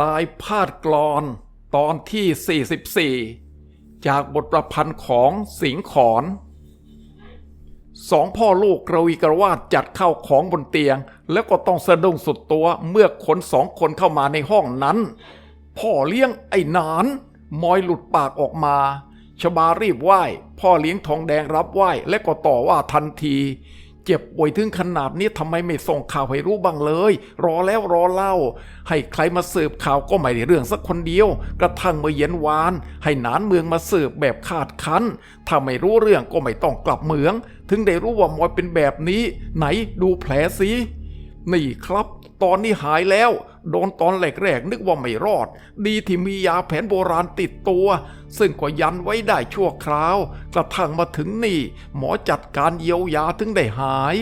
ลายพาดกลอนตอนที่ 44 จากบทประพันธ์ของสิงขอนสองพ่อลูกกระวีกระวาดจัดเข้าของบนเตียง แล้วก็ต้องสะดุ้งสุดตัวเมื่อคนสองคนเข้ามาในห้องนั้น พ่อเลี้ยงไอ้หนานมอยหลุดปากออกมา ชบารีบไหว้ พ่อเลี้ยงทองแดงรับไหว้ และก็ต่อว่าทันที เจ็บป่วยถึงขนาดนี้ทำไมไม่ส่งข่าวให้รู้บ้างเลย รอแล้วรอเล่า ให้ใครมาสืบข่าวก็ไม่ได้เรื่องสักคนเดียว กระทั่งเมื่อเย็นวาน ให้นานเมืองมาสืบแบบขาดคันถ้าไม่รู้เรื่องก็ไม่ต้องกลับเมือง ถึงได้รู้ว่ามอยเป็นแบบนี้ ไหนดูแผลสินี่ครับ ตอนนี้หายแล้ว โดนตอนแรกๆนึกว่าไม่รอด ดีที่มียาแผนโบราณติดตัว ซึ่งก็ยันไว้ได้ชั่วคราว กระทั่งมาถึงนี่ หมอจัดการเยียวยาถึงได้หาย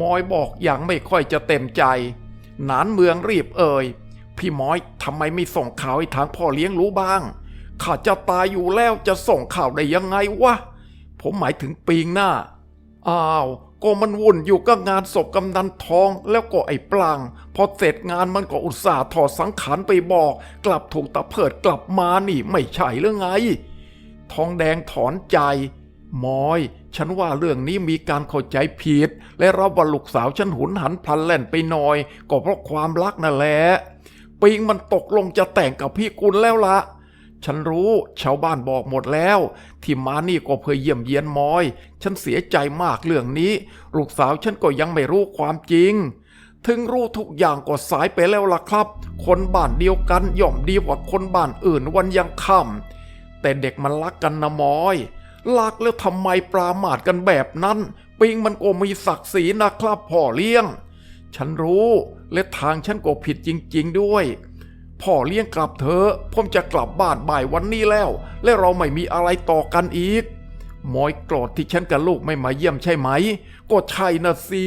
มอยบอกอย่างไม่ค่อยจะเต็มใจ นานเมืองรีบเอ่ย พี่มอยทำไมไม่ส่งข่าวให้ทางพ่อเลี้ยงรู้บ้าง ข้าจะตายอยู่แล้วจะส่งข่าวได้ยังไงวะ ผมหมายถึงปีงหน้า อ้าว ก็มันวุ่นอยู่กับงานศพกำนันทองแล้วก็ไอ้ปลางพอเสร็จงานมันก็อุตส่าห์ถอดสังขารไปบอก กลับถูกตะเพิดกลับมานี่ไม่ใช่หรือไง ทองแดงถอนใจมอย ฉันว่าเรื่องนี้มีการเข้าใจผิด และรับว่าลูกสาวฉันหุนหันพลันแล่นไปหน่อย ก็เพราะความรักนั่นแหละ ปิงมันตกลงจะแต่งกับพี่กุลแล้วละ ฉันรู้ชาวบ้านบอกหมดแล้ว ที่มานี่ก็เพื่อเยี่ยมเยียนมอย ฉันเสียใจมากเรื่องนี้ ลูกสาวฉันก็ยังไม่รู้ความจริง ถึงรู้ทุกอย่างก็สายไปแล้วล่ะครับ คนบ้านเดียวกันย่อมดีกว่าคนบ้านอื่นวันยังค่ำแต่เด็กมันรักกันนะมอยรักแล้วทำไมปรามาทกันแบบนั้น ปิงมันก็มีศักดิ์ศรีนะครับพ่อเลี้ยง ฉันรู้และทางฉันก็ผิดจริง ๆ ด้วย พ่อเลี้ยงกลับเถอะผมจะกลับบ้านบ่ายวันนี้แล้ว และเราไม่มีอะไรต่อกันอีกมอยโกรธที่ฉันกับลูกไม่มาเยี่ยมใช่ไหม ก็ใช่นะสิ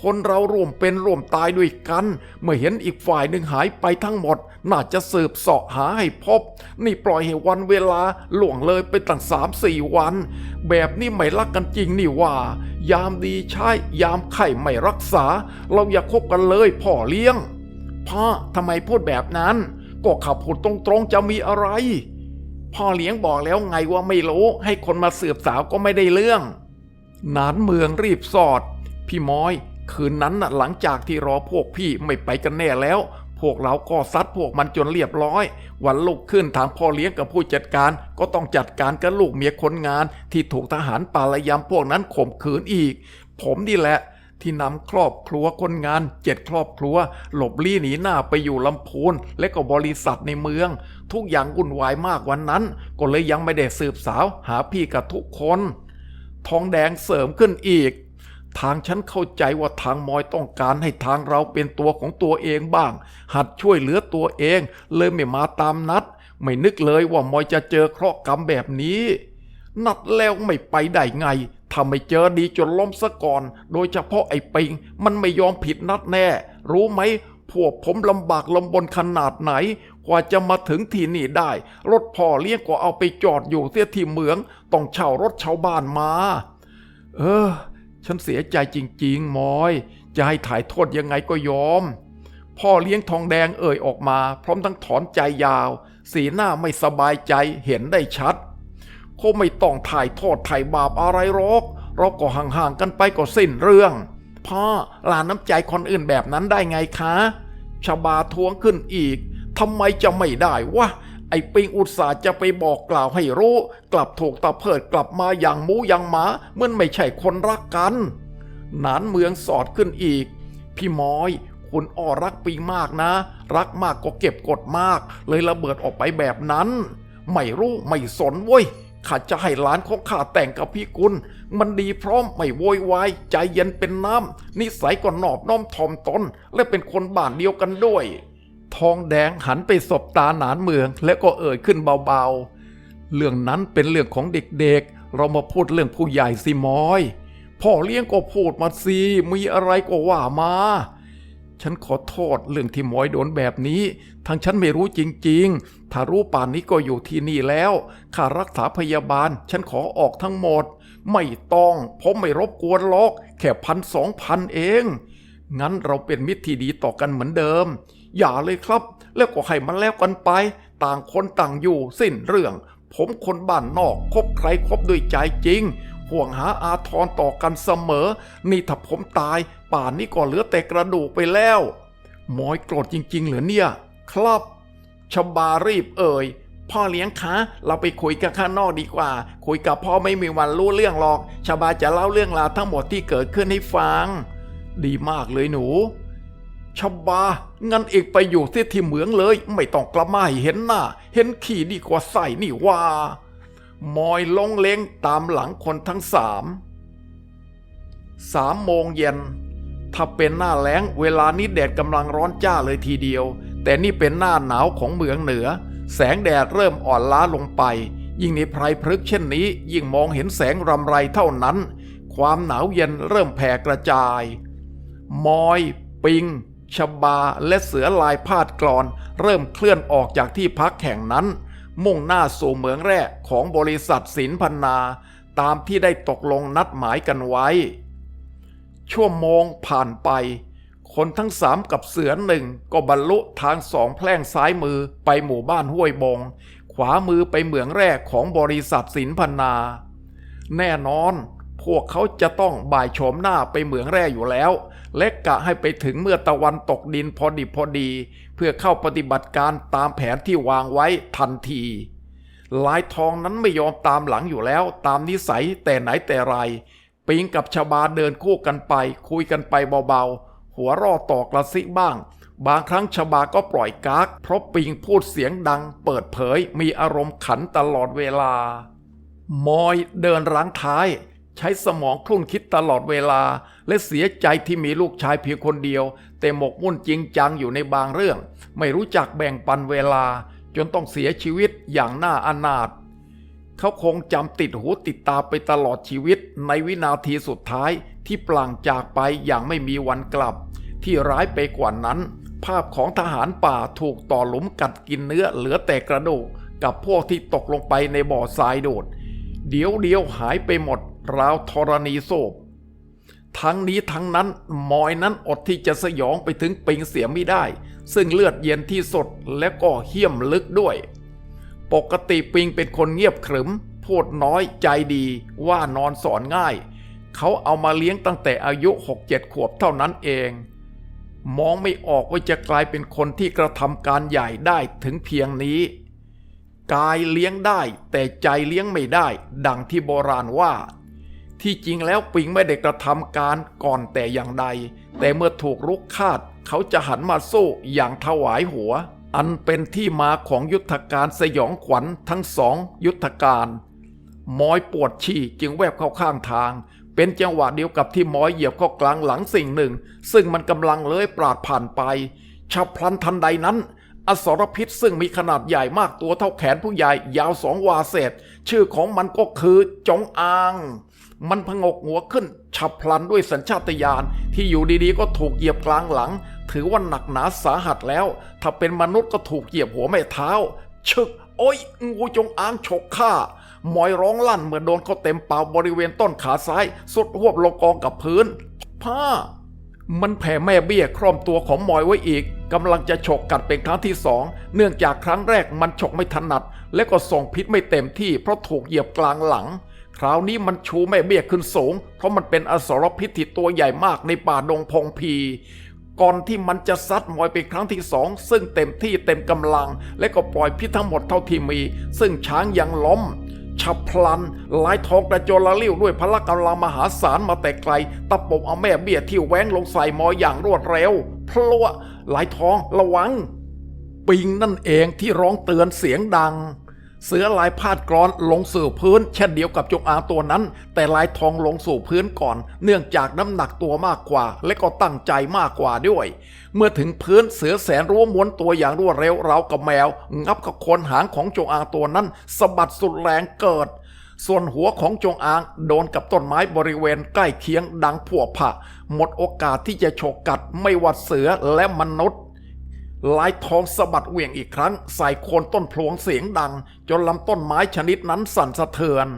คนเราร่วมเป็นร่วมตายด้วยกัน เมื่อเห็นอีกฝ่ายหนึ่งหายไปทั้งหมด น่าจะสืบเสาะหาให้พบ นี่ปล่อยให้วันเวลาล่วงเลยไปตั้งสามสี่วัน แบบนี้ไม่รักกันจริงนี่ว่า ยามดีใช่ ยามไข้ไม่รักษา เราอย่าคบกันเลยพ่อเลี้ยง พ่อทำไมพูดแบบนั้น ก็ขับพูดตรงๆจะมีอะไร พ่อเลี้ยงบอกแล้วไงว่าไม่รู้ ให้คนมาสืบสาวก็ไม่ได้เรื่องนานเมืองรีบสอด พี่ม้อยคืนนั้นหลังจากที่รอพวกพี่ไม่ไปกันแน่แล้ว พวกเราก็ซัดพวกมันจนเรียบร้อย วันลุกขึ้นทางพ่อเลี้ยงกับผู้จัดการ ก็ต้องจัดการกับลูกเมียคนงาน ที่ถูกทหารปาระยำพวกนั้นข่มขืนอีก ผมนี่แหละ ที่นำครอบครัวคนงานเจ็ดครอบครัว หลบลี้หนีหน้าไปอยู่ลำพูนและก็บริษัทในเมือง ทุกอย่างวุ่นวายมากวันนั้น ก็เลยยังไม่ได้สืบสาวหาพี่กับทุกคน ทองแดงเสริมขึ้นอีก ทางฉันเข้าใจว่าทางมอยต้องการให้ทางเราเป็นตัวของตัวเองบ้าง หัดช่วยเหลือตัวเอง เลยไม่มาตามนัด ไม่นึกเลยว่ามอยจะเจอเคราะห์กรรมแบบนี้นัดแล้วไม่ไปได้ไง ถ้าไม่เจอดีจนล้มซะก่อน โดยเฉพาะไอ้ปิง มันไม่ยอมผิดนัดแน่ รู้ไหม พวกผมลำบากลำบนขนาดไหน กว่าจะมาถึงที่นี่ได้ รถพ่อเลี้ยงก็เอาไปจอดอยู่เสียที่เหมือง ต้องเช่ารถชาวบ้านมา เออ ฉันเสียใจจริงๆมอย จะให้ถ่ายโทษยังไงก็ยอม พ่อเลี้ยงทองแดงเอ่ยออกมา พร้อมทั้งถอนใจยาว สีหน้าไม่สบายใจเห็นได้ชัด คงไม่ต้องถ่ายโทษถ่ายบาปอะไรหรอก เราก็ห่างๆกันไปก็สิ้นเรื่อง พ่อลานน้ำใจคนอื่นแบบนั้นได้ไงคะชบาทวงขึ้นอีกทำไมจะไม่ได้วะไอ้ปิงอุตส่าห์จะไปบอกกล่าวให้รู้ กลับถูกตาเพิดกลับมาอย่างหมูอย่างหมาเมื่อไม่ใช่คนรักกัน นานเมืองสอดขึ้นอีก พี่มอย คุณอ้อรักปิงมากนะ รักมากก็เก็บกดมาก เลยระเบิดออกไปแบบนั้น ไม่รู้ไม่สนเว้ย ข้าจะให้หลานของข้าแต่งกับพี่กุล มันดีพร้อมไม่โวยวายใจเย็นเป็นน้ำนิสัยก็นอบน้อมถ่อมตน และเป็นคนบ้านเดียวกันด้วย ทองแดงหันไปสบตาหนานเมือง แล้วก็เอ่ยขึ้นเบาๆ เรื่องนั้นเป็นเรื่องของเด็กๆ เรามาพูดเรื่องผู้ใหญ่สิมอย พ่อเลี้ยงก็พูดมาสิมีอะไรก็ว่ามาฉันขอโทษเรื่องที่หมอยโดนแบบนี้ ทั้งฉันไม่รู้จริง ๆ ถ้ารู้ป่านนี้ก็อยู่ที่นี่แล้วค่ารักษาพยาบาล ฉันขอออกทั้งหมด ไม่ต้องผมไม่รบกวนหรอก แค่พันสองพันเอง งั้นเราเป็นมิตรที่ดีต่อกันเหมือนเดิม อย่าเลยครับ แล้วก็ให้มันแล้วกันไป ต่างคนต่างอยู่สิ้นเรื่อง ผมคนบ้านนอกคบใครคบด้วยใจจริง ห่วงหาอาทรต่อกันเสมอ นี่ถ้าผมตาย ป่านนี้ก็เหลือแต่กระดูกไปแล้วมอยโกรธจริง ๆ เหรอเนี่ย ครับ ชบารีบเอ่ยพ่อเลี้ยงคะ เราไปคุยกันข้างนอกดีกว่า คุยกับพ่อไม่มีวันรู้เรื่องหรอก ชบาจะเล่าเรื่องราวทั้งหมดที่เกิดขึ้นให้ฟัง ดีมากเลยหนู ชบา งั้นเอกไปอยู่ที่ที่เหมืองเลย ไม่ต้องกลับมาให้เห็นหน้า เห็นขี่ดีกว่าใส่นี่ว่ามอยลงเลงตามหลังคนทั้งสาม สามโมงเย็น ถ้าเป็นหน้าแล้งเวลานี้แดดกำลังร้อนจ้าเลยทีเดียว แต่นี่เป็นหน้าหนาวของเมืองเหนือ แสงแดดเริ่มอ่อนล้าลงไป ยิ่งในไพรพฤกษ์เช่นนี้ ยิ่งมองเห็นแสงรำไรเท่านั้น ความหนาวเย็นเริ่มแผ่กระจาย มอย ปิงชบาและเสือลายพาดกรอน เริ่มเคลื่อนออกจากที่พักแห่งนั้น มุ่งหน้าสู่เมืองแร่ของบริษัทสินพันนา ตามที่ได้ตกลงนัดหมายกันไว้ ชั่วโมงผ่านไป คนทั้งสามกับเสือหนึ่งก็บรรลุทางสองแพร่งซ้ายมือไปหมู่บ้านห้วยบง ขวามือไปเหมืองแร่ของบริษัทสินพันนา แน่นอนพวกเขาจะต้องบ่ายโฉมหน้าไปเหมืองแร่อยู่แล้ว และกะให้ไปถึงเมื่อตะวันตกดินพอดีพอดี เพื่อเข้าปฏิบัติการตามแผนที่วางไว้ทันที ลายทองนั้นไม่ยอมตามหลังอยู่แล้ว ตามนิสัยแต่ไหนแต่ไร ปิงกับชบาเดินคู่กันไป คุยกันไปเบาๆ หัวเรอต่อกระซิบ้าง บางครั้งชบาก็ปล่อยกากเพราะปิงพูดเสียงดัง เปิดเผยมีอารมณ์ขันตลอดเวลา มอยเดินรั้งท้าย ใช้สมองคลุ่นคิดตลอดเวลา และเสียใจที่มีลูกชายเพียงคนเดียว แต่หมกมุ่นจริงจังอยู่ในบางเรื่อง ไม่รู้จักแบ่งปันเวลา จนต้องเสียชีวิตอย่างน่าอนาถเขาคงจำติดหูติดตาไปตลอดชีวิตในวินาทีสุดท้ายที่ปลางจากไปอย่างไม่มีวันกลับ ที่ร้ายไปกว่านั้น ภาพของทหารป่าถูกต่อหลุมกัดกินเนื้อเหลือแต่กระดูกกับพวกที่ตกลงไปในบ่อทรายโดด เดี๋ยวเดียวหายไปหมดราวธรณีโศพทั้งนี้ทั้งนั้นมอยนั้นอดที่จะสยองไปถึงปิงเสียไม่ได้ ซึ่งเลือดเย็นที่สดและก็เหี้ยมลึกด้วย ปกติปิงเป็นคนเงียบขรึม พูดน้อยใจดีว่านอนสอนง่าย เขาเอามาเลี้ยงตั้งแต่อายุหกเจ็ดขวบเท่านั้นเอง มองไม่ออกว่าจะกลายเป็นคนที่กระทำการใหญ่ได้ถึงเพียงนี้ กายเลี้ยงได้แต่ใจเลี้ยงไม่ได้ ดังที่โบราณว่า ที่จริงแล้วปิงไม่ได้กระทำการก่อนแต่อย่างใด แต่เมื่อถูกรุกคาด เขาจะหันมาสู้อย่างถวายหัว อันเป็นที่มาของยุทธการสยองขวัญทั้งสองยุทธการมอยปวดฉี่จึงแวบเข้าข้างทาง เป็นจังหวะเดียวกับที่มอยเหยียบเข้ากลางหลังสิ่งหนึ่ง ซึ่งมันกำลังเลื้อยปราดผ่านไปฉับพลันทันใดนั้น อสรพิษซึ่งมีขนาดใหญ่มากตัวเท่าแขนผู้ใหญ่ยาวสองวาเศษ ชื่อของมันก็คือจงอาง มันพงกหัวขึ้น ฉับพลันด้วยสัญชาตญาณที่อยู่ดีๆ ก็ถูกเหยียบกลางหลัง ถือว่าหนักหนาสาหัสแล้ว ถ้าเป็นมนุษย์ก็ถูกเหยียบหัวแม่เท้า ชึก โอ้ยงูจงอางฉกข้า หมอยร้องลั่นเมื่อโดนเขาเต็มเป่าบริเวณต้นขาซ้ายสุดหวบลงกองกับพื้น ผ้า มันแผ่แม่เบี้ยครอมตัวของมอยไว้อีกกำลังจะฉกกัดเป็นครั้งที่สองเนื่องจากครั้งแรกมันฉกไม่ถนัด และก็ส่งพิษไม่เต็มที่เพราะถูกเหยียบกลางหลัง คราวนี้มันชูแม่เบี้ยขึ้นสูง เพราะมันเป็นอสรพิษที่ตัวใหญ่มากในป่าดงพงพีก่อนที่มันจะซัดมอยเป็นครั้งที่สองซึ่งเต็มที่เต็มกำลัง และก็ปล่อยพิษทั้งหมดเท่าที่มี ซึ่งช้างยังล้ม ฉับพลันลายทองกระโจนละลิ้วด้วยพละกำลังมหาศาลมาแต่ไกล ตะปบเอาแม่เบี้ยที่แหวงลงใส่มออย่างรวดเร็วพลัวลายทองระวัง ปิงนั่นเองที่ร้องเตือนเสียงดัง เสือลายพาดกรอนลงสู่พื้น เช่นเดียวกับจงอางตัวนั้น แต่ลายทองลงสู่พื้นก่อน เนื่องจากน้ำหนักตัวมากกว่า และก็ตั้งใจมากกว่าด้วย เมื่อถึงพื้นเสือแสนรู้ม้วนตัวอย่างรวดเร็วราวกับแมว งับกับโคนหางของจงอางตัวนั้นสะบัดสุดแรงเกิด ส่วนหัวของจงอางโดนกับต้นไม้บริเวณใกล้เคียงดังผัวผะหมดโอกาสที่จะฉกกัดไม่ว่าเสือและมนุษย์ ลายทองสะบัดเหวี่ยงอีกครั้ง ใส่โคนต้นพลวงเสียงดัง จนลำต้นไม้ชนิดนั้นสั่นสะเทือน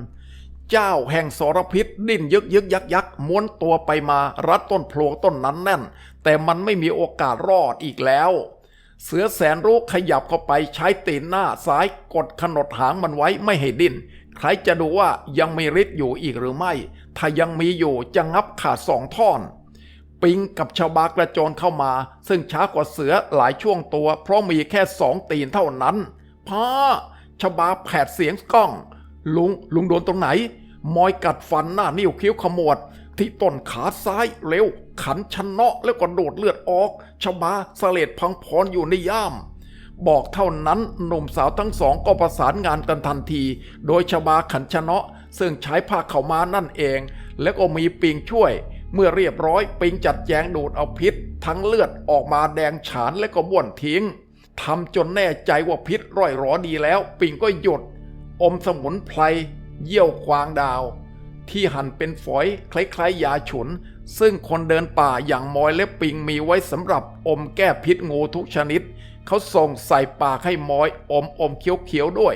เจ้าแห่งสรพิษดิ้นยึกยึกยักยักม้วนตัวไปมารัดต้นพลวงต้นนั้นแน่น แต่มันไม่มีโอกาสรอดอีกแล้ว เสือแสนรู้ขยับเข้าไปใช้ตีนหน้าซ้ายกดขนดหางมันไว้ไม่ให้ดิ้นใครจะดูว่ายังมีฤทธิ์อยู่อีกหรือไม่ ถ้ายังมีอยู่จะงับขาดสองท่อน ปิงกับชาวบากระโจนเข้ามา ซึ่งช้ากว่าเสือหลายช่วงตัว เพราะมีแค่สองตีนเท่านั้นพ่อชาวบาแผดเสียงก้อง ลุงลุงโดนตรงไหน มอยกัดฟันหน้านิ้วคิ้วขมวด ที่ต้นขาซ้ายเร็ว ขันชนเนาะแล้วก็โดดเลือดออกชาวบาสเลดพังพรอยู่ในย่าม บอกเท่านั้นหนุ่มสาวทั้งสองก็ประสานงานกันทันที โดยชบาขันชนะซึ่งใช้ผ้าเข่ามานั่นเอง แล้วก็มีปิงช่วย เมื่อเรียบร้อยปิงจัดแจงดูดเอาพิษ ทั้งเลือดออกมาแดงฉานและก็บ้วนทิ้งทำจนแน่ใจว่าพิษร่อยหรอดีแล้ว ปิงก็หยุด อมสมุนไพรเยี่ยวควางดาว ที่หั่นเป็นฝอยคล้ายๆยาฉุน ซึ่งคนเดินป่าอย่างมอยและปิงมีไว้สำหรับอมแก้พิษงูทุกชนิด เขาส่งใส่ปากให้มอยอมอมเคี้ยวๆด้วย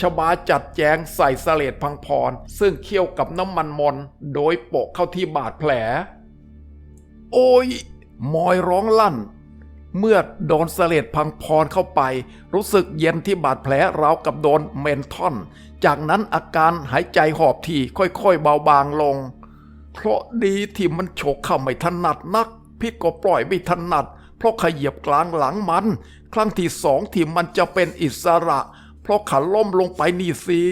ชบาจัดแจงใส่สเลดพังพร ซึ่งเคี่ยวกับน้ำมันมน โดยโปะเข้าที่บาดแผล โอ้ย มอยร้องลั่น เมื่อโดนสเลดพังพรเข้าไป รู้สึกเย็นที่บาดแผลราวกับโดนเมนทอน จากนั้นอาการหายใจหอบถี่ค่อยๆเบาบางลง เพราะดีที่มันฉกเข้าไม่ถนัดนักพิษก็ปล่อยไม่ถนัด เพราะขยียบกลางหลังมัน ครั้งที่สองที่มันจะเป็นอิสระ เพราะขาล้มลงไปนี่สิ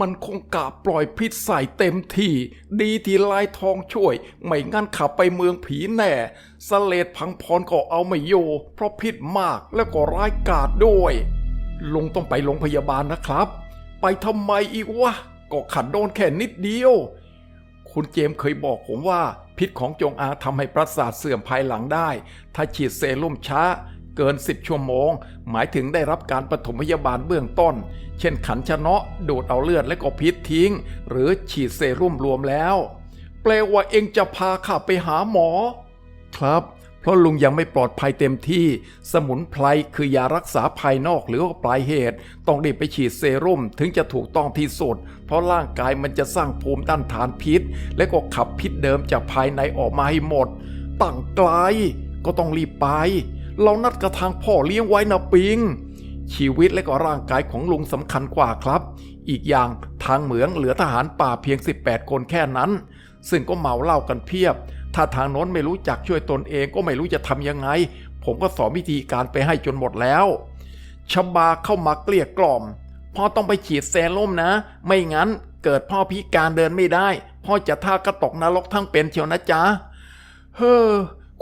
มันคงกะปล่อยพิษใส่เต็มที่ ดีที่ลายทองช่วย ไม่งั้นขับไปเมืองผีแน่สเลดพังพรก็เอาไม่อยู่เพราะพิษมากแล้วก็ร้ายกาจด้วย ลุงต้องไปโรงพยาบาลนะครับ ไปทำไมอีกวะ ก็ขัดโดนแค่นิดเดียว คุณเจมส์เคยบอกผมว่า พิษของจงอางทำให้ประสาทเสื่อมภายหลังได้ ถ้าฉีดเซรุ่มช้า เกิน 10 ชั่วโมง หมายถึงได้รับการปฐมพยาบาลเบื้องต้น เช่นขันชะเนาะดูดเอาเลือดและก็พิษทิ้ง หรือฉีดเซรุ่มรวมแล้ว แปลว่าเองจะพาข้าไปหาหมอ ครับ เพราะลุงยังไม่ปลอดภัยเต็มที่ สมุนไพรคือยารักษาภายนอกหรือว่าปลายเหตุ ต้องรีบไปฉีดเซรุ่มถึงจะถูกต้องที่สุด เพราะร่างกายมันจะสร้างภูมิต้านทานพิษ และก็ขับพิษเดิมจากภายในออกมาให้หมด ตั้งไกลก็ต้องรีบไป เรานัดกระทางพ่อเลี้ยงไว้นะปิง ชีวิตและก็ร่างกายของลุงสำคัญกว่าครับ อีกอย่างทางเหมืองเหลือทหารป่าเพียง 18 คนแค่นั้น ซึ่งก็เมาเหล้ากันเพียบ ถ้าทางโน้นไม่รู้จักช่วยตนเองก็ไม่รู้จะทำยังไง ผมก็สอนวิธีการไปให้จนหมดแล้วชบาเข้ามาเกลี้ยกล่อมพ่อต้องไปฉีดแซร่มนะ ไม่งั้นเกิดพ่อพิการเดินไม่ได้ พ่อจะท่ากระตกนรกทั้งเป็นเชียวนะจ๊ะ เฮ้อ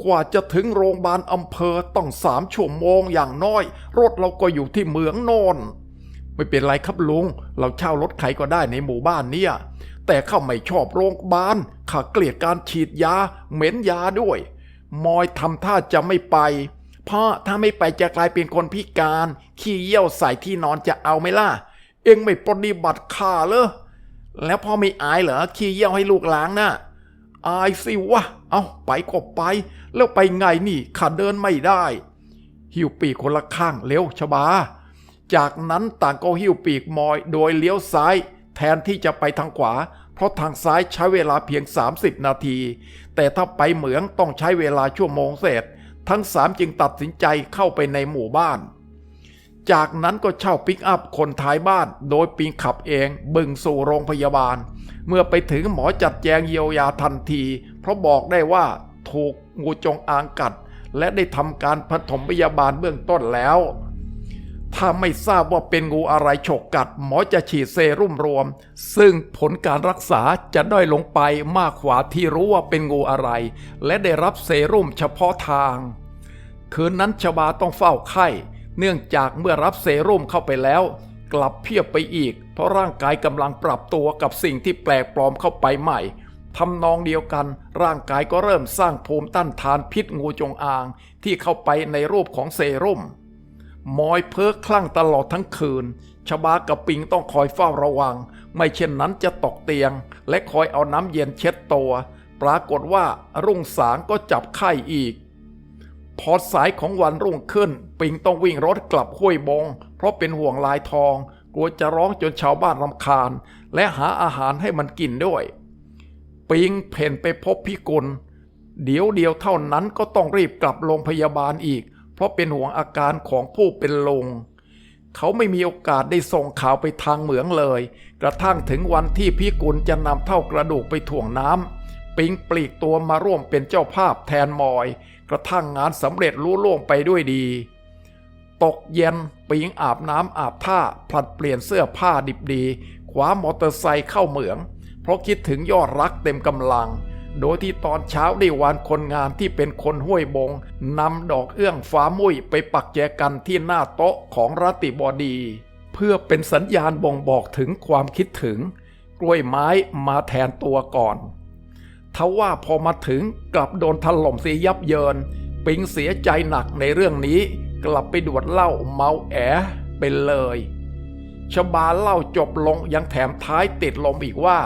กว่าจะถึงโรงพยาบาลอำเภอต้องสามชั่วโมงอย่างน้อย รถเราก็อยู่ที่เมืองโนนไม่เป็นไรครับลุง เราเช่ารถใครก็ได้ในหมู่บ้านเนี่ย แต่ข้าไม่ชอบโรงพยาบาลข้าเกลียดการฉีดยา เหม็นยาด้วย มอยทำท่าจะไม่ไปพ่อถ้าไม่ไปจะกลายเป็นคนพิการ ขี้เยี่ยวใส่ที่นอนจะเอาไหมล่ะ เอ็งไม่ปฏิบัติข้าเหรอแล้วพ่อไม่อายเหรอขี้เยี่ยวให้ลูกล้างน่ะ อายสิวะ เอาไปก็ไป แล้วไปไงนี่ข้าเดินไม่ได้ หิวปีกคนละข้างเร็วชบา จากนั้นต่างก็หิ้วปีกมอยโดยเลี้ยวซ้าย แทนที่จะไปทางขวา เพราะทางซ้ายใช้เวลาเพียง 30 นาที แต่ถ้าไปเหมืองต้องใช้เวลาชั่วโมงเศษ ทั้งสามจึงตัดสินใจเข้าไปในหมู่บ้าน จากนั้นก็เช่าปิกอัพคนท้ายบ้าน โดยปิงขับเองบึงสู่โรงพยาบาล เมื่อไปถึงหมอจัดแจงเยียวยาทันที เพราะบอกได้ว่าถูกงูจงอางกัด และได้ทำการปฐมพยาบาลเบื้องต้นแล้ว ถ้าไม่ทราบว่าเป็นงูอะไรฉกกัด หมอจะฉีดเซรุ่มรวม ซึ่งผลการรักษาจะด้อยลงไปมากกว่าที่รู้ว่าเป็นงูอะไร และได้รับเซรุ่มเฉพาะทาง คืนนั้นชบาต้องเฝ้าไข้ เนื่องจากเมื่อรับเซรุ่มเข้าไปแล้ว กลับเพียบไปอีก ราะร่างกายกำลังปรับตัวกับสิ่งที่แปลกปลอมเข้าไปใหม่ทำนองเดียวกัน ร่างกายก็เริ่มสร้างภูมิต้านทานพิษงูจงอาง ที่เข้าไปในรูปของเซรุ่มมอยเพ้อคลั่งตลอดทั้งคืน ชบากับปิงต้องคอยเฝ้าระวัง ไม่เช่นนั้นจะตกเตียง และคอยเอาน้ำเย็นเช็ดตัว ปรากฏว่ารุ่งสางก็จับไข้อีก พอสายของวันรุ่งขึ้น ปิงต้องวิ่งรถกลับห้วยบง เพราะเป็นห่วงลายทอง กลัวจะร้องจนชาวบ้านรำคาญ และหาอาหารให้มันกินด้วย ปิงเพ่นไปพบพิกล เดี๋ยวเดียวเท่านั้นก็ต้องรีบกลับโรงพยาบาลอีก เพราะเป็นห่วงอาการของผู้เป็นลง เขาไม่มีโอกาสได้ส่งข่าวไปทางเหมืองเลย กระทั่งถึงวันที่พี่กุลจะนำเท่ากระดูกไปถ่วงน้ำปิงปลีกตัวมาร่วมเป็นเจ้าภาพแทนมอย กระทั่งงานสำเร็จลุล่วงไปด้วยดี ตกเย็นปิงอาบน้ำอาบท่าผลัดเปลี่ยนเสื้อผ้าดิบดีขวามอเตอร์ไซค์เข้าเหมือง เพราะคิดถึงยอดรักเต็มกำลัง โดยที่ตอนเช้าได้วานคนงานที่เป็นคนห้วยบงนำดอกเอื้องฟ้ามุ้ยไปปักแจกันที่หน้าโต๊ะของรัติบอดี เพื่อเป็นสัญญาณบ่งบอกถึงความคิดถึง กล้วยไม้มาแทนตัวก่อนทว่าพอมาถึงกลับโดนถล่มเสียยับเยิน ปิงเสียใจหนักในเรื่องนี้ กลับไปดวดเหล้าเมาแอเป็นเลยชบาเล่าจบลงยังแถมท้ายติดลมอีกว่า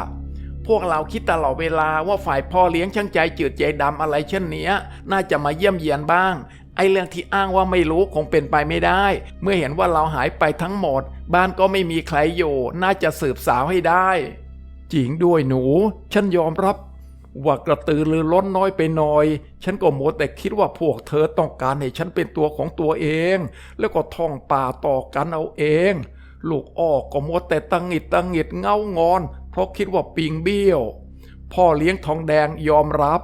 พวกเราคิดตลอดเวลาว่าฝ่ายพ่อเลี้ยงช่างใจจืดใจดำอะไรเช่นนี้น่าจะมาเยี่ยมเยียนบ้าง ไอเรื่องที่อ้างว่าไม่รู้คงเป็นไปไม่ได้ เมื่อเห็นว่าเราหายไปทั้งหมด บ้านก็ไม่มีใครอยู่ น่าจะสืบสาวให้ได้จริงด้วยหนู ฉันยอมรับ ว่ากระตือรือร้นน้อยไปหน่อย ฉันก็มัวแต่คิดว่าพวกเธอต้องการให้ฉันเป็นตัวของตัวเอง แล้วก็ท่องป่าต่อกันเอาเอง ลูกอ้อก็มัวแต่ตังหิดตังหิดเงางอน เพราะคิดว่าปิงเบี้ยว พ่อเลี้ยงทองแดงยอมรับ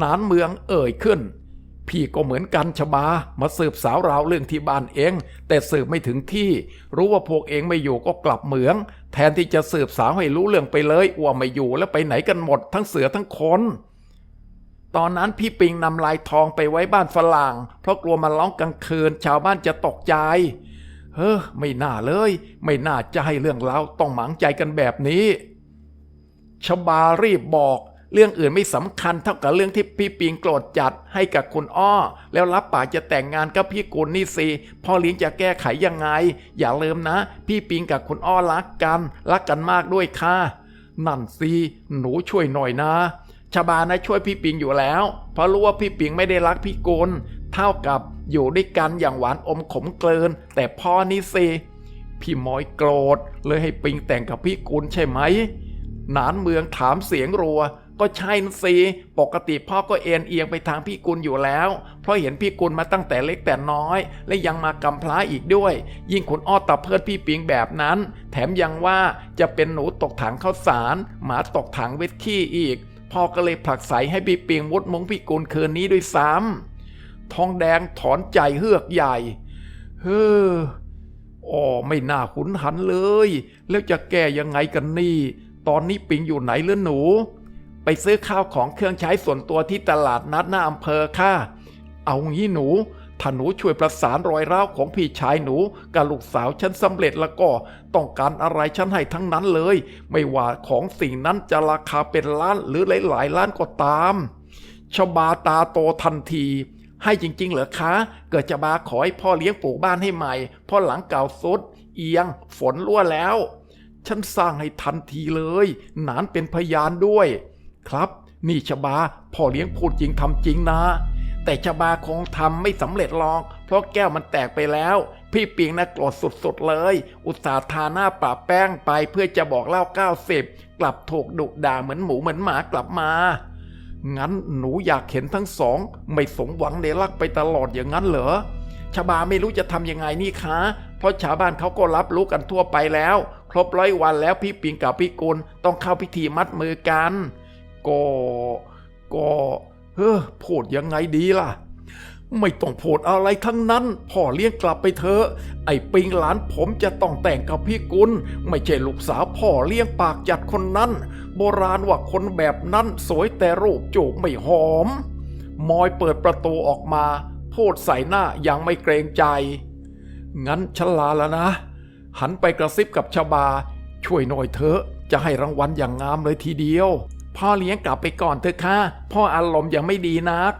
นานเมืองเอ่ยขึ้น พี่ก็เหมือนกันชบามาสืบสาวราวเรื่องที่บ้านเอง แต่สืบไม่ถึงที่ รู้ว่าพวกเองไม่อยู่ก็กลับเหมือง แทนที่จะสืบสาวให้รู้เรื่องไปเลยว่าไม่อยู่แล้วไปไหนกันหมด ทั้งเสือทั้งคนตอนนั้นพี่ปิงนำลายทองไปไว้บ้านฝรั่ง เพราะกลัวมันร้องกลางคืน ชาวบ้านจะตกใจ เฮ้อไม่น่าเลย ไม่น่าจะให้เรื่องเล่าต้องหมางใจกันแบบนี้ ชบารีบบอก เรื่องอื่นไม่สำคัญเท่ากับเรื่องที่พี่ปิงโกรธจัดให้กับคุณอ้อ แล้วรับปากจะแต่งงานกับพี่กุลนี่สิพ่อเลี้ยงจะแก้ไขยังไง อย่าลืมนะ พี่ปิงกับคุณอ้อรักกัน รักกันมากด้วยค่ะ นั่นสิหนูช่วยหน่อยนะชบานะช่วยพี่ปิงอยู่แล้ว เพราะรู้ว่าพี่ปิงไม่ได้รักพี่กุลเท่ากับอยู่ด้วยกันอย่างหวานอมขมเกลินแต่พ่อนี่สิพี่มอยโกรธเลยให้ปิงแต่งกับพี่กุลใช่ไหมนานเมืองถามเสียงรัว ก็ใช่นะสิปกติพ่อก็เอ็นเอียงไปทางพี่กุลอยู่แล้ว เพราะเห็นพี่กุลมาตั้งแต่เล็กแต่น้อย และยังมากำพร้าอีกด้วย ยิ่งคุณอ้อตะเพิดพี่ปิงแบบนั้น แถมยังว่าจะเป็นหนูตกถังข้าวสาร หมาตกถังเวทขี้อีก พ่อก็เลยผลักใสให้พี่ปิงมุดมงพี่กุลคืนนี้ด้วยซ้ำทองแดงถอนใจเฮือกใหญ่เฮ้ออ๋อไม่น่าขุนหันเลย แล้วจะแก้ยังไงกันนี่ ตอนนี้ปิงอยู่ไหนเลือหนู ไปซื้อข้าวของเครื่องใช้ส่วนตัวที่ตลาดนัดหน้าอำเภอค่ะ เอางี้หนู ถ้าหนูช่วยประสานรอยร้าวของพี่ชายหนูกับลูกสาวฉันสำเร็จแล้วก็ ต้องการอะไรฉันให้ทั้งนั้นเลย ไม่ว่าของสิ่งนั้นจะราคาเป็นล้านหรือหลายๆล้านก็ตาม ชบาตาโตทันทีให้จริง ๆ เหรอคะ เกิดจะบาขอให้พ่อเลี้ยงปลูกบ้านให้ใหม่ พ่อหลังเก่าสุด เอียง ฝนรั่วแล้ว ฉันสร้างให้ทันทีเลย หนานเป็นพยานด้วย ครับ นี่ชบาพ่อเลี้ยงพูดจริงทำจริงนะ แต่ชบาคงทำไม่สำเร็จหรอก เพราะแก้วมันแตกไปแล้ว พี่ปิงนะโกรธสุดๆเลย อุตส่าห์ทาหน้าปะแป้งไปเพื่อจะบอกเล่าเก้าสิบกลับถูกดุด่าเหมือนหมูเหมือนหมากลับมางั้นหนูอยากเห็นทั้งสอง ไม่สมหวังในรักไปตลอดอย่างนั้นเหรอชาบาไม่รู้จะทำยังไงนี่คะ เพราะชาวบ้านเขาก็รับรู้กันทั่วไปแล้ว ครบร้อยวันแล้วพี่ปิงกับพี่กุลต้องเข้าพิธีมัดมือกัน ก็ก็เฮ้อพูดยังไงดีล่ะ ไม่ต้องพูดอะไรทั้งนั้น พ่อเลี้ยงกลับไปเถอะไอ้ปิงหลานผมจะต้องแต่งกับพี่กุลไม่ใช่ลูกสาวพ่อเลี้ยงปากจัดคนนั้น โบราณว่าคนแบบนั้นสวยแต่รูปจูบไม่หอม มอยเปิดประตูออกมา พูดใส่หน้ายังไม่เกรงใจ งั้นฉลาแล้วนะ หันไปกระซิบกับชบา ช่วยหน่อยเถอะจะให้รางวัลอย่างงามเลยทีเดียว พ่อเลี้ยงกลับไปก่อนเถอะค่ะพ่ออารมณ์ยังไม่ดีนัก